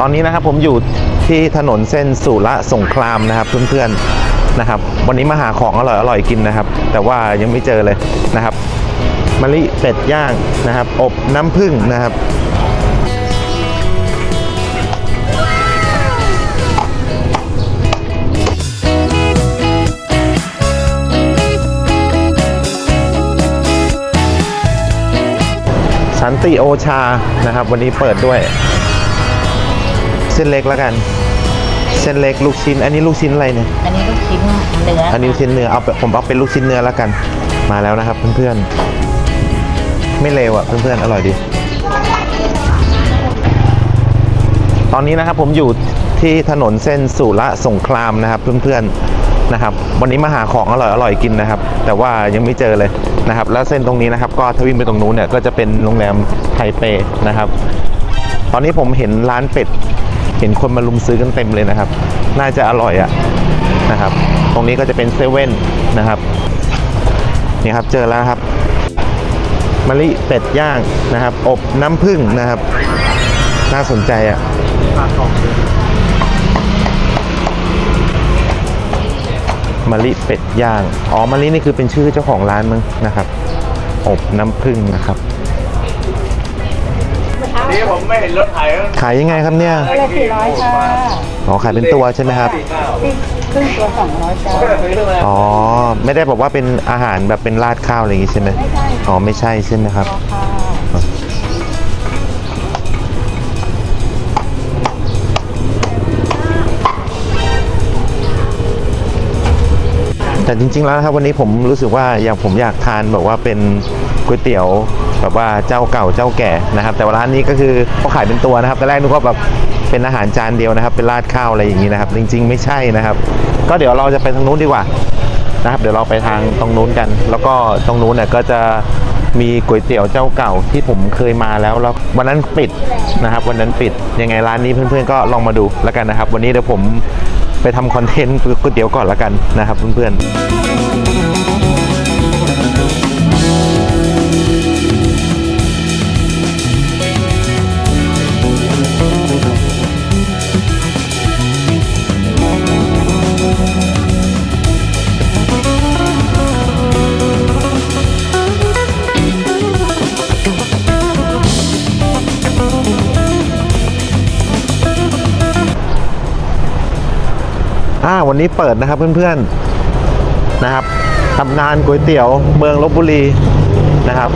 ตอนนี้นะครับผมอยู่ที่ถนนเส้นสุระสงครามนะครับเพื่อนๆนะครับ วันนี้มาหาของอร่อยอร่อยกินนะครับ แต่ว่ายังไม่เจอเลยนะครับมะลิเป็ดย่างนะครับ อบน้ำผึ้งนะครับสันติโอชานะครับ วันนี้เปิดด้วย เส้นเล็กแล้วกัน เส้นเล็กลูกชิ้น อันนี้ลูกชิ้นอะไรเนี่ยอันนี้ลูกชิ้นเนื้ออันนี้ลูกชิ้นเนื้อเอาไปผมเอาเป็นลูกชิ้นเนื้อแล้วกัน มาแล้วนะครับเพื่อนๆไม่เลวอะเพื่อนๆอร่อยดี ตอนนี้นะครับผมอยู่ที่ถนนเส้นสุระสงครามนะครับ เพื่อนๆนะครับ วันนี้มาหาของอร่อยอร่อยๆกินนะครับ แต่ว่ายังไม่เจอเลยนะครับ แล้วเส้นตรงนี้นะครับ ก็ทวิ่งไปตรงนู้นเนี่ยก็จะเป็นโรงแรมไทเปนะครับ ตอนนี้ผมเห็นร้านเป็ด เห็นคนมาลุมซื้อกันเต็มเลยนะครับ น่าจะอร่อยอะนะครับ ตรงนี้ก็จะเป็นเซเว่นนะครับนี่ครับเจอแล้วครับมะลิเป็ดย่างนะครับ อบน้ำผึ้งนะครับ น่าสนใจอะมะลิเป็ดย่าง อ๋อมะลินี่คือเป็นชื่อเจ้าของร้านมั้งนะครับ อบน้ำผึ้งนะครับ นี่ผมไม่เห็นรถไถขายยังไงครับเนี่ยละสี่ร้อยค่ะอ๋อขายเป็นตัวใช่ไหมครับครึ่งตัวสองร้อยจ้าอ๋อ ไม่ได้บอกว่าเป็นอาหารแบบเป็นราดข้าวอะไรอย่างงี้ใช่ไหมอ๋อไม่ใช่ใช่ไหมครับ ค่ะแต่จริงๆแล้วนะครับวันนี้ผมรู้สึกว่าอยากผมอยากทานแบบว่าเป็นก๋วยเตี๋ยว แบบว่าเจ้าเก่าเจ้าแก่นะครับ แต่ว่าร้านนี้ก็คือเขาขายเป็นตัวนะครับแต่แรกนึกว่าแบบเป็นอาหารจานเดียวนะครับ เป็นราดข้าวอะไรอย่างนี้นะครับจริง ๆ ไม่ใช่นะครับ ก็เดี๋ยวเราจะไปทางนู้นดีกว่านะครับ เดี๋ยวเราไปทางตรงนู้นกัน แล้วก็ตรงนู้นเนี่ยก็จะมีก๋วยเตี๋ยวเจ้าเก่าที่ผมเคยมาแล้วแล้ววันนั้นปิดนะครับ วันนั้นปิดยังไงร้านนี้เพื่อนๆก็ลองมาดูแล้วกันนะครับ วันนี้เดี๋ยวผมไปทำคอนเทนต์ก๋วยเตี๋ยวก่อนแล้วกันนะครับเพื่อนๆ อ่าวันนี้เปิดนะครับเพื่อนๆนะครับตำนานก๋วยเตี๋ยวเมืองลบบุรีนะครับ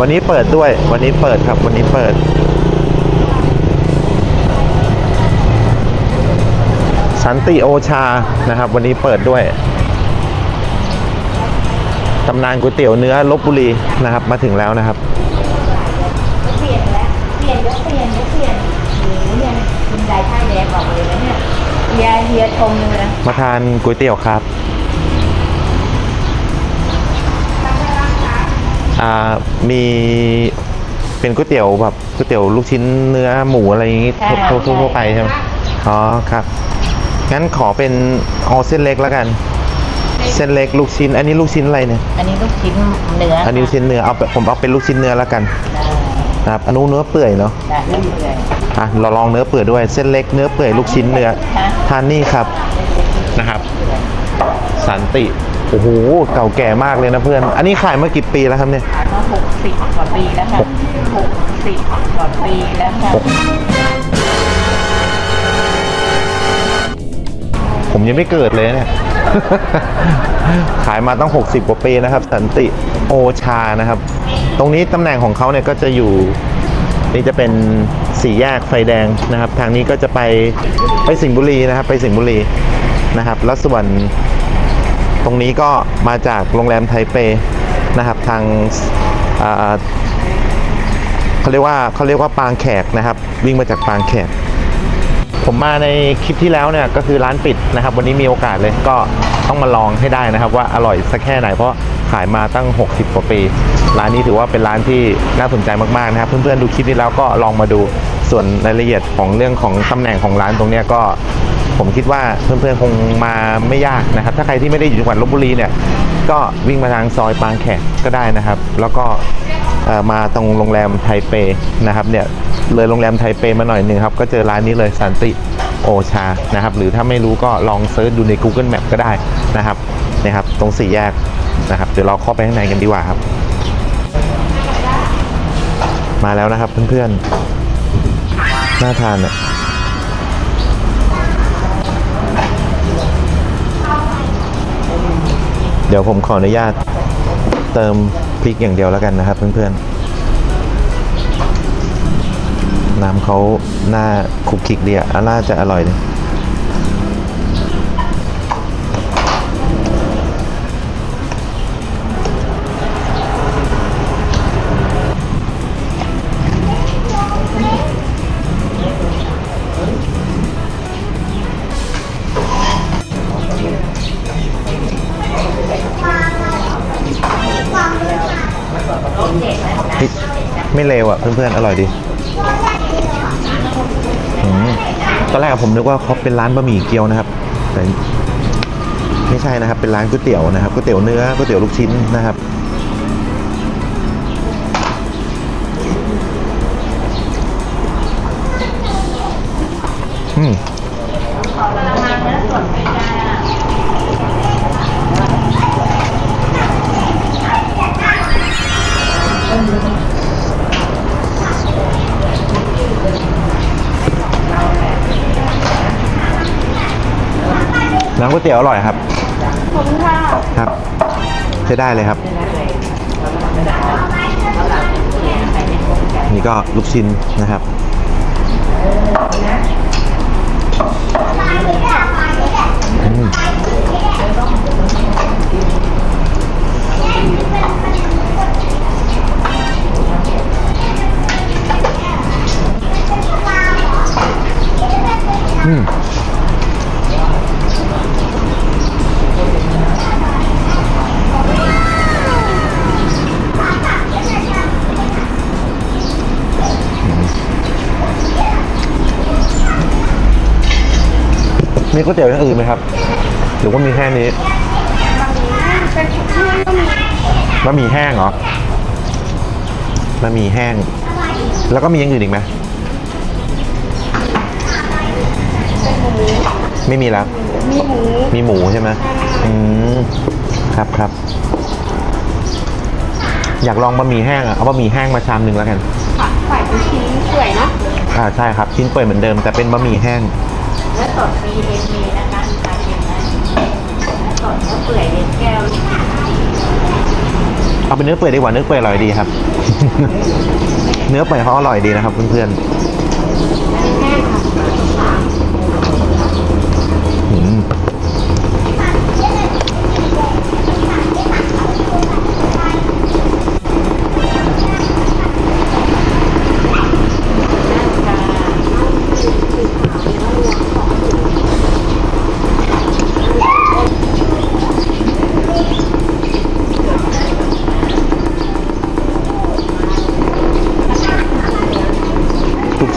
วันนี้เปิดด้วย วันนี้เปิดครับ วันนี้เปิด สันติโอชานะครับ วันนี้เปิดด้วยตำนานก๋วยเตี๋ยวเนื้อลบบุรีนะครับ มาถึงแล้วนะครับ เฮียเฮียชมเลยนะมาทานก๋วยเตี๋ยวครับอ่ามีเป็นก๋วยเตี๋ยวแบบก๋วยเตี๋ยวลูกชิ้นเนื้อหมูอะไรอย่างงี้ทั่วทั่วทั่วไปใช่ไหมอ๋อครับ งั้นขอเป็นเอาเส้นเล็กแล้วกัน เส้นเล็กลูกชิ้น อันนี้ลูกชิ้นอะไรเนี่ย อันนี้ลูกชิ้นเนื้ออันนี้ลูกชิ้นเนื้อเอาผมเอาเป็นลูกชิ้นเนื้อแล้วกันได้นะครับอันนู้นเนื้อเปื่อยเนาะได้เนื้อเปื่อย อะเราลองเนื้อเปื่อยด้วยเส้นเล็กเนื้อเปื่อยลูกชิ้นเนื้อค่ะทานนี่ครับนะครับ สันติโอ้โหเก่าแก่มากเลยนะเพื่อน อันนี้ขายมากี่ปีแล้วครับเนี่ยมาหกสิบกว่าปีแล้วค่ะหกสิบกว่าปีแล้วค่ะผมยังไม่เกิดเลยเนี่ยขายมาตั้ง 60 กว่าปีนะครับ สันติโอชานะครับ ตรงนี้ตำแหน่งของเขาเนี่ยก็จะอยู่ นี่จะเป็น สี่แยกไฟแดงนะครับ ทางนี้ก็จะไปไปสิงห์บุรีนะครับ ไปสิงห์บุรีนะครับ แล้วส่วนตรงนี้ก็มาจากโรงแรมไทเปนะครับ ทางเขาเรียกว่าเขาเรียกว่าปางแขกนะครับ วิ่งมาจากปางแขก ผมมาในคลิปที่แล้วเนี่ยก็คือร้านปิดนะครับ วันนี้มีโอกาสเลยก็ต้องมาลองให้ได้นะครับ ว่าอร่อยสักแค่ไหนเพราะ ขายมาตั้ง 60 กว่าปี ร้านนี้ถือว่าเป็นร้านที่น่าสนใจมากๆนะครับเพื่อนๆดูคลิปนี้แล้วก็ลองมาดูส่วนรายละเอียดของเรื่องของตำแหน่งของร้านตรงนี้ก็ผมคิดว่าเพื่อนๆคงมาไม่ยากนะครับ ถ้าใครที่ไม่ได้อยู่จังหวัดลบบุรีเนี่ย ก็วิ่งมาทางซอยปางแขกก็ได้นะครับ แล้วก็มาตรงโรงแรมไทเปนะครับเนี่ยเลยโรงแรมไทเปมาหน่อยหนึ่งครับ ก็เจอร้านนี้เลยสันติโอชานะครับ หรือถ้าไม่รู้ก็ลองเซิร์ชดูใน Google Map ก็ได้นะครับนะครับ ตรงสี่แยก นะครับเดี๋ยวเราเข้าไปข้างในกันดีกว่าครับ มาแล้วนะครับเพื่อนๆน่าทานอะเดี๋ยวผมขออนุญาตเติมพริกอย่างเดียวแล้วกันนะครับ เพื่อนๆ น้ำเขาหน้าคุกคิกดีอะน่าจะอร่อยเลย ไม่เลวอะ เพื่อนๆ อร่อยดีอตอนแรกผมนึกว่าเขาเป็นร้านบะหมี่เกี๊ยวนะครับ แต่ไม่ใช่นะครับ เป็นร้านก๋วยเตี๋ยวนะครับก๋วยเตี๋ยวเนื้อก๋วยเตี๋ยวลูกชิ้นนะครับอืม วยเตี๋ยวอร่อยครับ ขอบคุณค่ะครับใช้ได้เลยครับ นี่ก็ลูกชิ้นนะครับ อืม มมีก๋วยเตี๋ยวอย่างอื่นไหมครับหรือว่ามีแค่นี้บะหมี่แห้งเหรอบะหมี่แห้ง แล้วก็มีอย่างอื่นอีกไหมไม่มีแล้ว มีหมูมีหมูใช่ไหมอืมครับครับ อยากลองบะหมี่แห้งอะเอาบะหมี่แห้งมาชามหนึ่งแล้วกันค่ะใส่เป็นชิ้นสวยเนาะอ่าใช่ครับชิ้นเปื่อยเหมือนเดิมแต่เป็นบะหมี่แห้งเนื้อ สดมีเอ็นมีนะคะทานเองนะเนื้อสดเนื้อเปื่อยเอ็นแก้วเอาเป็นเนื้อเปื่อยดีกว่าเนื้อเปื่อยอร่อยดีครับ เนื้อเปื่อยเขาอร่อยดีนะครับเพื่อนๆ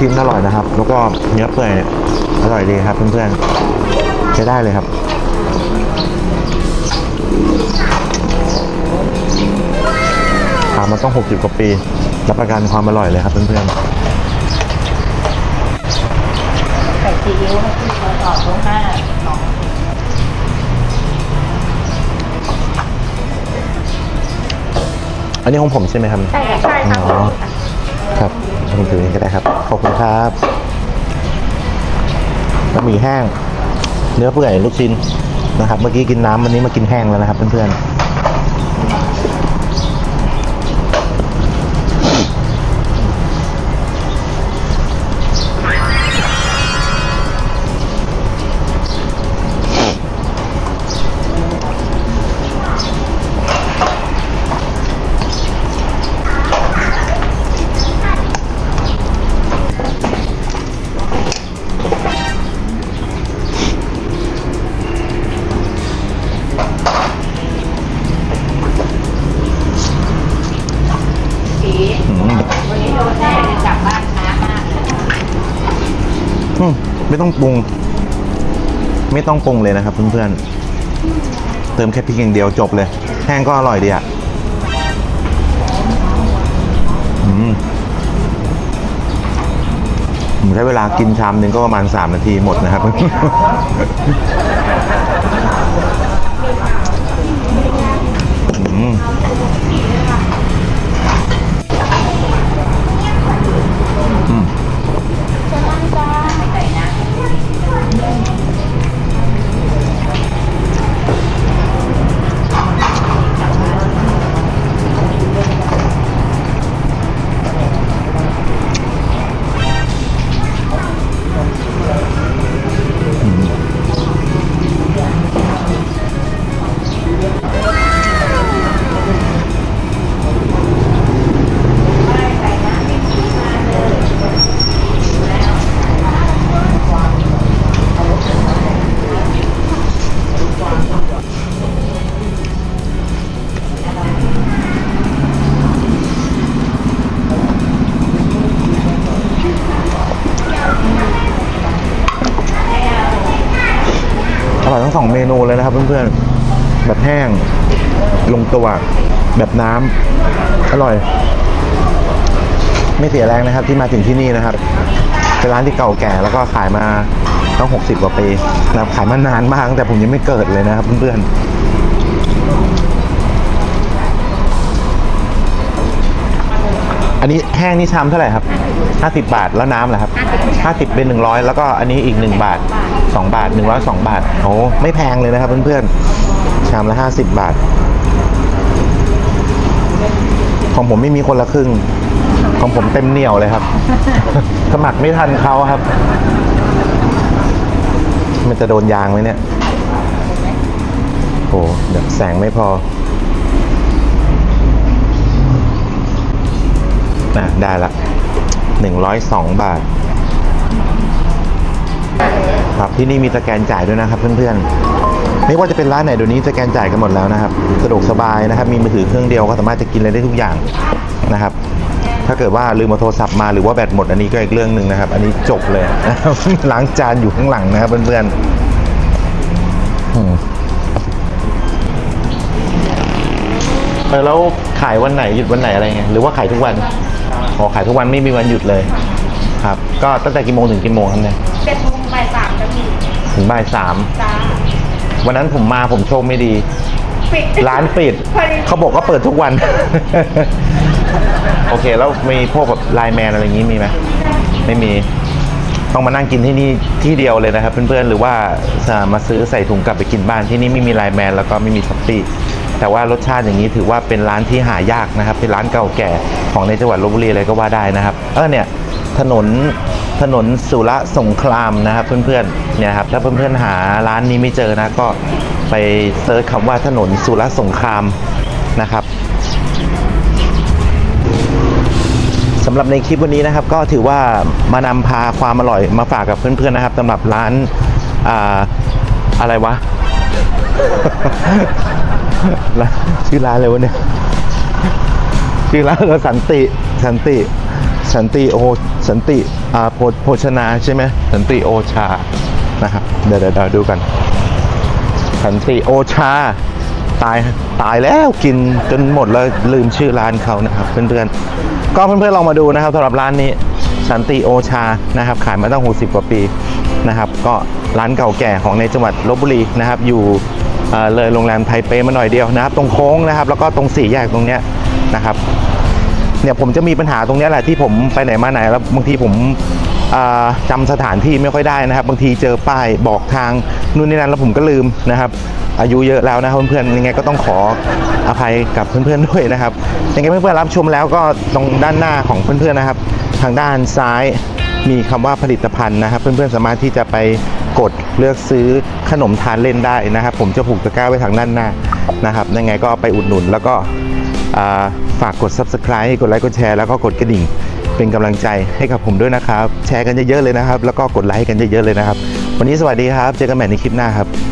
ชิ้นอร่อยนะครับ แล้วก็เนื้อเปื่อยเนี่ยอร่อยดีครับเพื่อนๆใช้ได้เลยครับขายมาต้อง 60 กว่าปีรับประกันความอร่อยเลยครับเพื่อนใส่ซีอิ๊วให้ที่เขาตอกตรงหน้าสองๆอันนี้ของผมใช่ไหมครับ ใช่ค่ะ ใช่ค่ะอ๋อครับผมถือเองก็ได้ครับ ขอบคุณครับบะหมี่แห้ง เนื้อเปื่อยลูกชิ้นนะครับ เมื่อกี้กินน้ำวันนี้มากินแห้งแล้วนะครับเพื่อนๆ ไม่ต้องปรุง ไม่ต้องปรุงเลยนะครับ เพื่อนๆ เติมแค่พริกอย่างเดียวจบเลย แห้งก็อร่อยดีอะผมใช้เวลากินชามหนึ่งก็ประมาณ 3 นาทีหมดนะครับ เลยนะครับเพื่อนๆ แบบแห้ง ลงตัว แบบน้ำอร่อย ไม่เสียแรงนะครับที่มาถึงที่นี่นะครับ เป็นร้านที่เก่าแก่แล้วก็ขายมาต้อง 60 กว่าปีนะขายมานานมากแต่ผมยังไม่เกิดเลยนะครับเพื่อนๆอันนี้แห้งนี่ชามเท่าไหร่ครับ 50 บาทแล้วน้ำเหรอครับ 50 เป็น 100 แล้วก็อันนี้อีก 1 บาท 2 บาท 102 บาท โอ้ไม่แพงเลยนะครับเพื่อนๆ ชามละ 50 บาท ของผมไม่มีคนละครึ่ง ของผมเต็มเหนียวเลยครับ สมัครไม่ทันเขาครับ มันจะโดนยางไหมเนี่ยโหเดี๋ยวแสงไม่พอน่ะได้ละหนึ่งร้อยสองบาท ครับที่นี่มีสแกนจ่ายด้วยนะครับ เพื่อนๆไม่ว่าจะเป็นร้านไหนเดี๋ยวนี้สแกนจ่ายกันหมดแล้วนะครับสะดวกสบายนะครับ มีมือถือเครื่องเดียวก็สามารถจะกินอะไรได้ทุกอย่างนะครับ ถ้าเกิดว่าลืมเอาโทรศัพท์มาหรือว่าแบตหมดอันนี้ก็อีกเรื่องหนึ่งนะครับ อันนี้จบเลยนะครับล้างจานอยู่ข้างหลังนะครับเพื่อนๆอืมเออแล้วขายวันไหนหยุดวันไหนอะไรเงี้ยหรือว่าขายทุกวันอ๋อขายทุกวันไม่มีวันหยุดเลยครับ ก็ตั้งแต่กี่โมงถึงกี่โมงครับเนี่ย ถึงบ่ายสามจ้าวันนั้นผมมาผมโชคไม่ดี ปิด ร้านปิด พอดี เขาบอกว่าเปิดทุกวัน โอเค แล้วมีพวกแบบไลน์แมนอะไรอย่างนี้มีไหมไม่มี ต้องมานั่งกินที่นี่ที่เดียวเลยนะครับ เพื่อนๆ หรือว่าจะมาซื้อใส่ถุงกลับไปกินบ้านที่นี่ไม่มีไลน์แมนแล้วก็ไม่มีช้อปปี้แต่ว่ารสชาติอย่างนี้ถือว่าเป็นร้านที่หายากนะครับ เป็นร้านเก่าแก่ของในจังหวัดลบบุรีเลยก็ว่าได้นะครับ เออเนี่ยถนน ถนนสุรสงครามนะครับเพื่อนๆเนี่ยครับถ้าเพื่อนๆหาร้านนี้ไม่เจอนะก็ไปเซิร์ชคำว่าถนนสุรสงครามนะครับสำหรับในคลิปวันนี้นะครับ ก็ถือว่ามานำพาความอร่อยมาฝากกับเพื่อนๆนะครับสำหรับร้านอ่าอะไรวะ ชื่อร้านอะไรวะเนี่ยชื่อร้านก็สันติ สันติ สันติโอสันติ อาโภภชนาใช่ไหมสันติโอชานะครับเดี๋ยวเดี๋ยวเดี๋ยวดูกัน สันติโอชา ตายตายแล้วกินจนหมดแล้วลืมชื่อร้านเขานะครับ เพื่อนๆก็เพื่อนๆลองมาดูนะครับสำหรับร้านนี้สันติโอชานะครับ ขายมาตั้ง 60 กว่าปีนะครับ ก็ร้านเก่าแก่ของในจังหวัดลบบุรีนะครับ อยู่เเลยโรงแรมไทเปมาหน่อยเดียวนะครับ ตรงโค้งนะครับ แล้วก็ตรงสี่แยกตรงเนี้ยนะครับ เนี่ยผมจะมีปัญหาตรงนี้แหละที่ผมไปไหนมาไหนแล้วบางทีผมอ่าจำสถานที่ไม่ค่อยได้นะครับ บางทีเจอป้ายบอกทางนู่นนี่นั่นแล้วผมก็ลืมนะครับ อายุเยอะแล้วนะเพื่อนๆยังไงก็ต้องขออภัยกับเพื่อนๆด้วยนะครับยังไงเพื่อนๆรับชมแล้วก็ตรงด้านหน้าของเพื่อนๆนะครับ ทางด้านซ้ายมีคำว่าผลิตภัณฑ์นะครับ เพื่อนๆสามารถที่จะไปกดเลือกซื้อขนมทานเล่นได้นะครับ ผมจะผูกตะกร้าไว้ทางด้านหน้านะครับยังไงก็ไปอุดหนุนแล้วก็ ฝากกด subscribe กดไลค์กดแชร์แล้วก็กดกระดิ่ง เป็นกำลังใจให้กับผมด้วยนะครับ แชร์กันเยอะๆเลยนะครับ แล้วก็กดไลค์กันเยอะๆเลยนะครับ วันนี้สวัสดีครับ เจอกันใหม่ในคลิปหน้าครับครับ